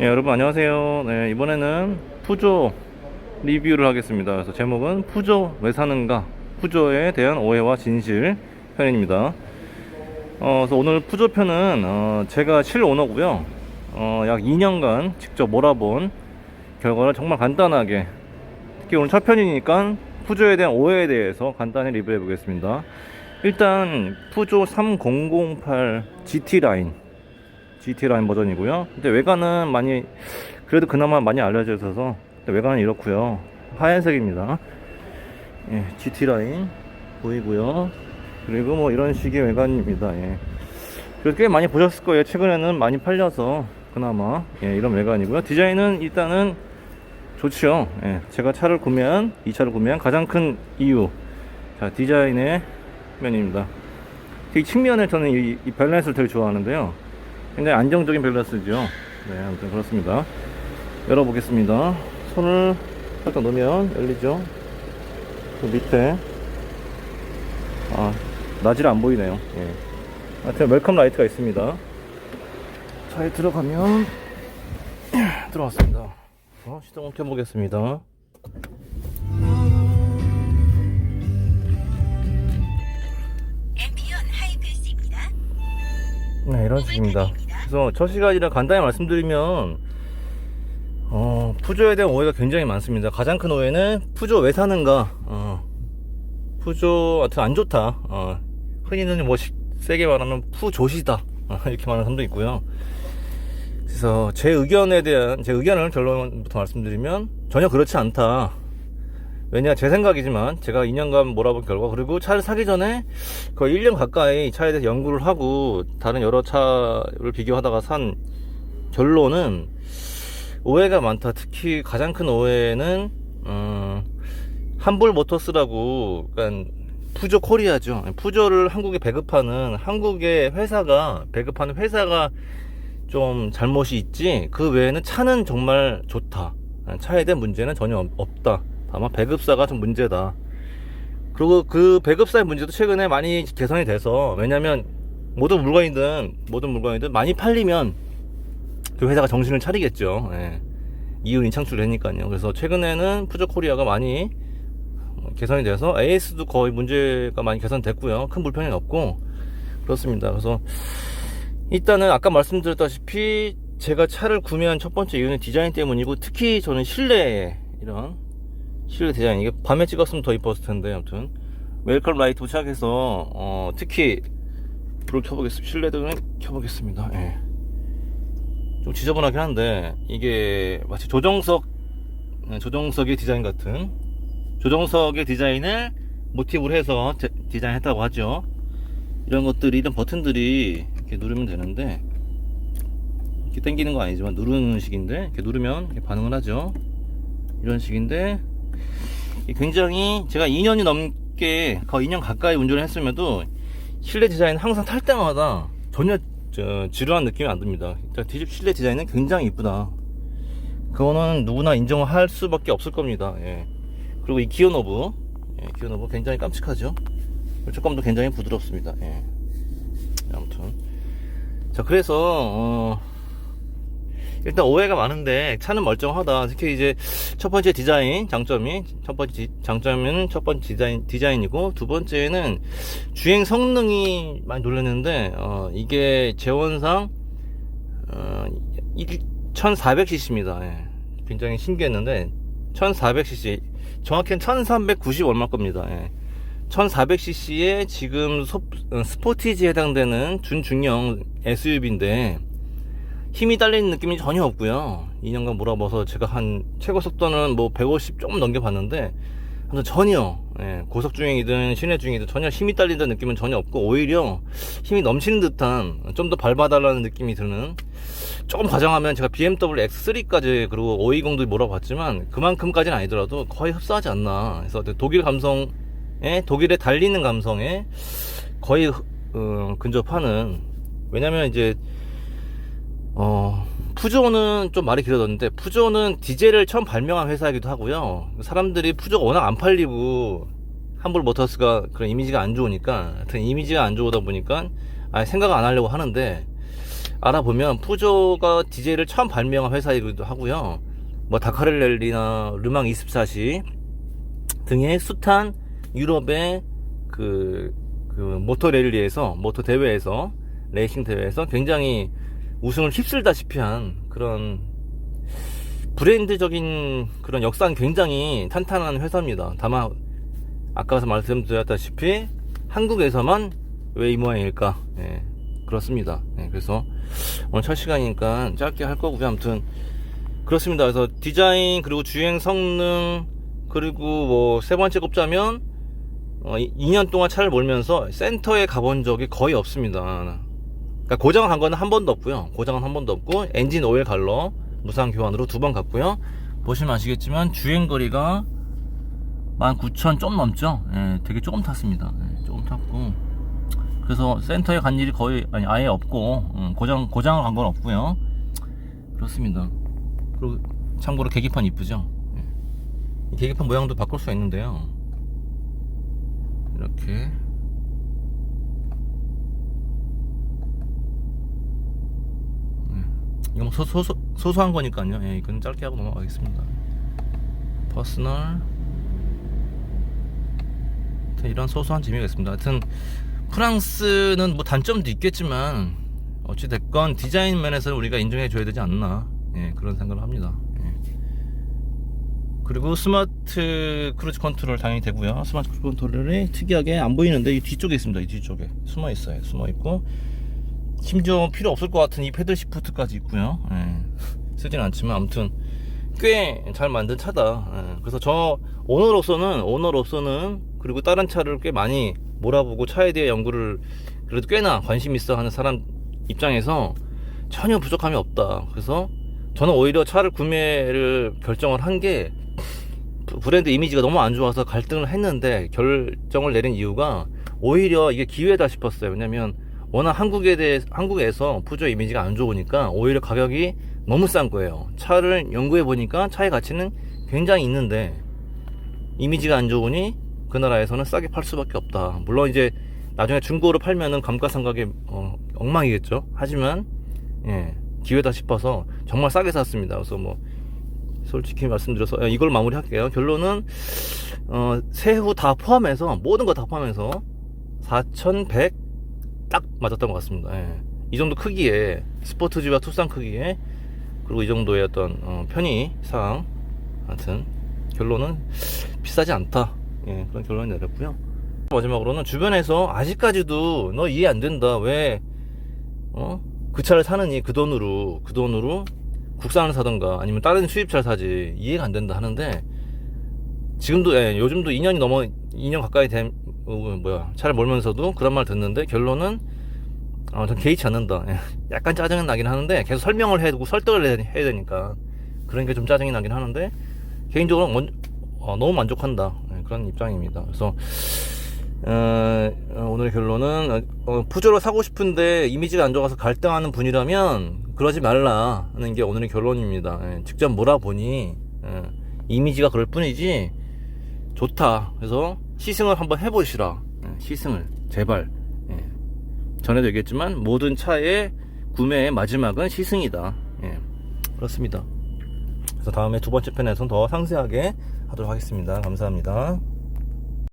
예, 여러분 안녕하세요. 네, 이번에는 푸조 리뷰를 하겠습니다. 그래서 제목은 푸조 왜 사는가? 푸조에 대한 오해와 진실 편입니다. 어, 그래서 오늘 푸조 편은 어, 제가 실 오너고요. 어, 약 2년간 직접 몰아본 결과를 정말 간단하게 특히 오늘 첫 편이니까 푸조에 대한 오해에 대해서 간단히 리뷰해 보겠습니다. 일단 푸조 3008 GT 라인 GT 라인 버전이고요. 근데 외관은 많이 그래도 그나마 많이 알려져 있어서 외관은 이렇고요. 하얀색입니다. 예, GT 라인 보이고요. 그리고 뭐 이런 식의 외관입니다. 예. 그래도 꽤 많이 보셨을 거예요. 최근에는 많이 팔려서 그나마 예, 이런 외관이고요. 디자인은 일단은 좋죠. 예, 제가 차를 구매한 이 차를 구매한 가장 큰 이유 자 디자인의 면입니다. 이 측면을 저는 이, 이 밸런스를 되게 좋아하는데요. 굉장히 안정적인 밸런스죠. 네, 아무튼 그렇습니다. 열어보겠습니다. 손을 살짝 넣으면 열리죠. 그 밑에 아 나질 안 보이네요. 예. 하여튼 웰컴 라이트가 있습니다. 차에 들어가면 들어왔습니다. 어, 시동을 켜보겠습니다. 네, 이런 식입니다. 그래서 첫 시간이라 간단히 말씀드리면 어, 푸조에 대한 오해가 굉장히 많습니다. 가장 큰 오해는 푸조 왜 사는가? 어, 푸조 하여튼 안 좋다. 어, 흔히는 뭐 시- 세게 말하면 푸조시다. 어, 이렇게 말하는 사람도 있고요. 그래서 제 의견에 대한 제 의견을 결론부터 말씀드리면 전혀 그렇지 않다. 왜냐 제 생각이지만 제가 2년간 몰아본 결과 그리고 차를 사기 전에 거의 1년 가까이 차에 대해서 연구를 하고 다른 여러 차를 비교하다가 산 결론은 오해가 많다. 특히 가장 큰 오해는 음, 한불 모터스라고 그러니까 푸조 코리아죠. 푸조를 한국에 배급하는 한국의 회사가 배급하는 회사가 좀 잘못이 있지 그 외에는 차는 정말 좋다. 차에 대한 문제는 전혀 없- 없다. 다만 배급사가 좀 문제다. 그리고 그 배급사의 문제도 최근에 많이 개선이 돼서 왜냐면 모든 물건이든 모든 물건이든 많이 팔리면 그 회사가 정신을 차리겠죠. 예. 이윤이 창출되니까요. 그래서 최근에는 푸조 코리아가 많이 개선이 돼서 AS도 거의 문제가 많이 개선됐고요. 큰 불편이 없고 그렇습니다. 그래서 일단은 아까 말씀드렸다시피 제가 차를 구매한 첫 번째 이유는 디자인 때문이고 특히 저는 실내에 이런 실내 디자인 이게 밤에 찍었으면 더 이뻤을 텐데 아무튼 웰컴 라이트 도착해서 어, 특히 불을 켜보겠습니다. 실내 등을 켜보겠습니다. 예. 좀 지저분하긴 한데 이게 마치 조정석 네, 조정석의 디자인 같은 조정석의 디자인을 모티브로 해서 제- 디자인했다고 하죠. 이런 것들이 이런 버튼들이 이렇게 누르면 되는데 이렇게 당기는 거 아니지만 누르는 식인데 이렇게 누르면 이렇게 반응을 하죠. 이런 식인데 굉장히 제가 2년이 넘게 거의 2년 가까이 운전을 했음에도 실내 디자인 항상 탈 때마다 전혀 저, 지루한 느낌이 안 듭니다. 자, 디- 실내 디자인은 굉장히 이쁘다. 그거는 누구나 인정할 수밖에 없을 겁니다. 예. 그리고 이 기어 노브, 예, 기어 노브 굉장히 깜찍하죠. 조금도 굉장히 부드럽습니다. 예. 아무튼 자 그래서 어, 일단 오해가 많은데 차는 멀쩡하다. 특히 이제 첫 번째 디자인 장점이 첫 번째 디- 장점은 첫 번째 디자인 디자인이고 두 번째는 주행 성능이 많이 놀랐는데 어, 이게 재원상 어, 1400cc입니다. 예. 굉장히 신기했는데 1400cc 정확히는 1390 얼마 겁니다. 예. 1400cc의 지금 소- 어, 스포티지에 해당되는 준중형 SUV인데 힘이 딸리는 느낌이 전혀 없고요. 2년간 몰아봐서 제가 한 최고 속도는 뭐 150 조금 넘겨봤는데 아무튼 전혀 예, 고속 주행이든 시내 주행이든 전혀 힘이 딸린다는 느낌은 전혀 없고 오히려 힘이 넘치는 듯한 좀 더 밟아달라는 느낌이 드는 조금 과장하면 제가 BMW X3까지 그리고 520도 몰아봤지만 그만큼까지는 아니더라도 거의 흡사하지 않나 그래서 독일 감성에 독일에 달리는 감성에 거의 어, 근접하는 왜냐면 이제 어, 푸조는 좀 말이 길어졌는데, 푸조는 디젤을 처음 발명한 회사이기도 하고요. 사람들이 푸조가 워낙 안 팔리고, 함불 모터스가 그런 이미지가 안 좋으니까, 하여튼 이미지가 안 좋다 보니까, 아 생각 안 하려고 하는데, 알아보면 푸조가 디젤을 처음 발명한 회사이기도 하고요. 뭐 다카렐렐리나 르망 24시 등의 숱한 유럽의 그, 그 모터 랠리에서 모터 대회에서 레이싱 대회에서 굉장히 우승을 휩쓸다시피 한 그런 브랜드적인 그런 역사는 굉장히 탄탄한 회사입니다. 다만 아까 말씀드렸다시피 한국에서만 왜 이 모양일까? 예, 그렇습니다. 예, 그래서 오늘 첫 시간이니까 짧게 할 거고요. 아무튼 그렇습니다. 그래서 디자인 그리고 주행 성능 그리고 뭐 세 번째 꼽자면 어, 2년 동안 차를 몰면서 센터에 가본 적이 거의 없습니다. 그러니까 고장을 간 거는 한 번도 없고요. 고장은 한 번도 없고 엔진 오일 갈러 무상 교환으로 두 번 갔고요. 보시면 아시겠지만 주행 거리가 19,000 좀 넘죠. 예, 되게 조금 탔습니다. 예, 조금 탔고 그래서 센터에 간 일이 거의 아니 아예 없고 음, 고장 고장을 간 건 없고요. 그렇습니다. 그리고 참고로 계기판 이쁘죠. 예. 이 계기판 모양도 바꿀 수가 있는데요. 이렇게 이거 뭐 소, 소, 소, 소소 한 거니까요. 예, 이건 짧게 하고 넘어가겠습니다. 퍼스널. 이런 소소한 재미가 있습니다. 하여튼 프랑스는 뭐 단점도 있겠지만 어찌 됐건 디자인 면에서 우리가 인정해 줘야 되지 않나 예, 그런 생각을 합니다. 예. 그리고 스마트 크루즈 컨트롤 당연히 되고요. 스마트 크루즈 컨트롤이 특이하게 안 보이는데 이 뒤쪽에 있습니다. 이 뒤쪽에 숨어 있어요. 숨어 있고 심지어 필요 없을 것 같은 이 패들 시프트까지 있고요. 예. 쓰진 않지만 아무튼 꽤 잘 만든 차다. 예. 그래서 저 오너로서는 오너로서는 그리고 다른 차를 꽤 많이 몰아보고 차에 대해 연구를 그래도 꽤나 관심 있어 하는 사람 입장에서 전혀 부족함이 없다. 그래서 저는 오히려 차를 구매를 결정을 한 게 브랜드 이미지가 너무 안 좋아서 갈등을 했는데 결정을 내린 이유가 오히려 이게 기회다 싶었어요. 왜냐면 워낙 한국에 대해 한국에서 푸조 이미지가 안 좋으니까 오히려 가격이 너무 싼 거예요. 차를 연구해 보니까 차의 가치는 굉장히 있는데 이미지가 안 좋으니 그 나라에서는 싸게 팔 수밖에 없다. 물론 이제 나중에 중고로 팔면은 감가상각이 어, 엉망이겠죠. 하지만 예, 기회다 싶어서 정말 싸게 샀습니다. 그래서 뭐 솔직히 말씀드려서 예, 이걸 마무리할게요. 결론은 어, 세후 다 포함해서 모든 거 다 포함해서 4,100딱 맞았던 것 같습니다. 예. 이 정도 크기에 스포츠지와 투싼 크기에 그리고 이 정도의 어떤 어, 편의 사항 하여튼 결론은 비싸지 않다. 예, 그런 결론을 내렸고요. 마지막으로는 주변에서 아직까지도 너 이해 안 된다. 왜 어? 그 차를 사느니 그 돈으로 그 돈으로 국산을 사던가 아니면 다른 수입차를 사지 이해가 안 된다 하는데 지금도 예, 요즘도 2년이 넘어 2년 가까이 된 어, 뭐야 차를 몰면서도 그런 말 듣는데 결론은 어, 전 개의치 않는다. 예, 약간 짜증은 나긴 하는데 계속 설명을 해두고 설득을 해야, 되니까 그런 게 좀 짜증이 나긴 하는데 개인적으로 먼- 어, 너무 만족한다 예, 그런 입장입니다. 그래서 어, 어, 오늘의 결론은 어, 푸조를 사고 싶은데 이미지가 안 좋아서 갈등하는 분이라면 그러지 말라 하는 게 오늘의 결론입니다. 예, 직접 몰아보니 예, 이미지가 그럴 뿐이지 좋다. 그래서 시승을 한번 해보시라. 예, 시승을 제발. 예. 전에도 얘기했지만 모든 차의 구매의 마지막은 시승이다. 예. 그렇습니다. 그래서 다음에 두 번째 편에서는 더 상세하게 하도록 하겠습니다. 감사합니다.